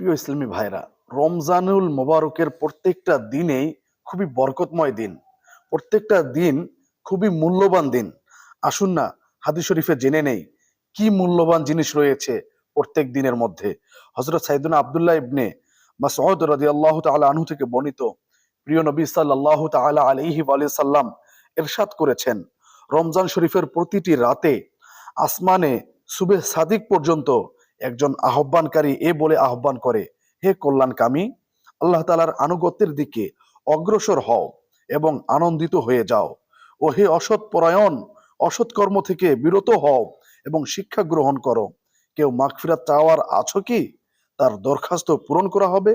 প্রিয় ইসলামী ভাইরা, রমজানুল মোবারকের প্রত্যেকটা দিনেই খুবই বরকতময় দিন। প্রত্যেকটা দিন খুবই মূল্যবান দিন। আসুন না, হাদিস শরীফে জেনে নেই কি মূল্যবান জিনিস রয়েছে প্রত্যেক দিনের মধ্যে। হজরত সাইদুল আবদুল্লাহ ইবনে মাসউদ রাদিয়াল্লাহু তাআলা আনহু থেকে বর্ণিত প্রিয় নবী সাল্লাল্লাহু তাআলা আলাইহি ওয়া সাল্লাম ইরশাদ করেছেন, রমজান শরীফের প্রতিটি রাতে আসমানে সুবে সাদিক পর্যন্ত একজন আহ্বানকারী এ বলে আহ্বান করে, হে কল্যাণকামী, আল্লাহ তালার আনুগত্যের দিকে অগ্রসর হও এবং আনন্দিত হয়ে যাও। ও হে অসৎ পরায়ণ, অসৎ কর্ম থেকে বিরত হও এবং শিক্ষা গ্রহণ করো। কেউ মাগফিরাত চাওয়ার আছো কি? তার দরখাস্ত পূরণ করা হবে।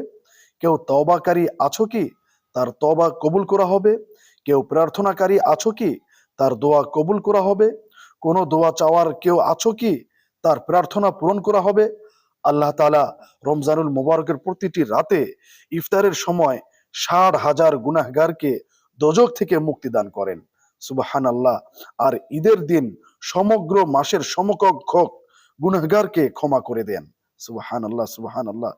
কেউ তবাকারী আছো কি? তার তবা কবুল করা হবে। কেউ প্রার্থনাকারী আছো কি? তার দোয়া কবুল করা হবে। কোনো দোয়া চাওয়ার কেউ আছো কি? তার প্রার্থনা পূরণ করা হবে। আল্লাহ তালা রমজানুল মোবারকের প্রতিটি রাতে ইফতারের সময় ষাট হাজার গুনাহগারকে দোজক থেকে মুক্তি দান করেন। সুবাহান আল্লাহ আর ঈদের দিন সমগ্র মাসের সমকক্ষক গুনাহগারকে ক্ষমা করে দেন। সুবাহান আল্লাহ সুবাহান আল্লাহ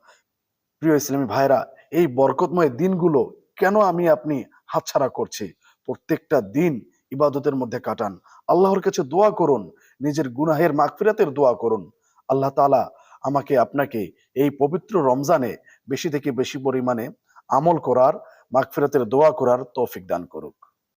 প্রিয় ইসলামী ভাইরা এই বরকতময় দিনগুলো কেন আমি আপনি হাতছাড়া করছি? প্রত্যেকটা দিন ইবাদতের মধ্যে কাটান। আল্লাহর কাছে দোয়া করুন। নিজের গুনাহের মাগফিরাতের দোয়া করুন। আল্লাহ তালা আমাকে আপনাকে এই পবিত্র রমজানে বেশি থেকে বেশি পরিমাণে আমল করার, মাগফিরাতের দোয়া করার তৌফিক দান করুক।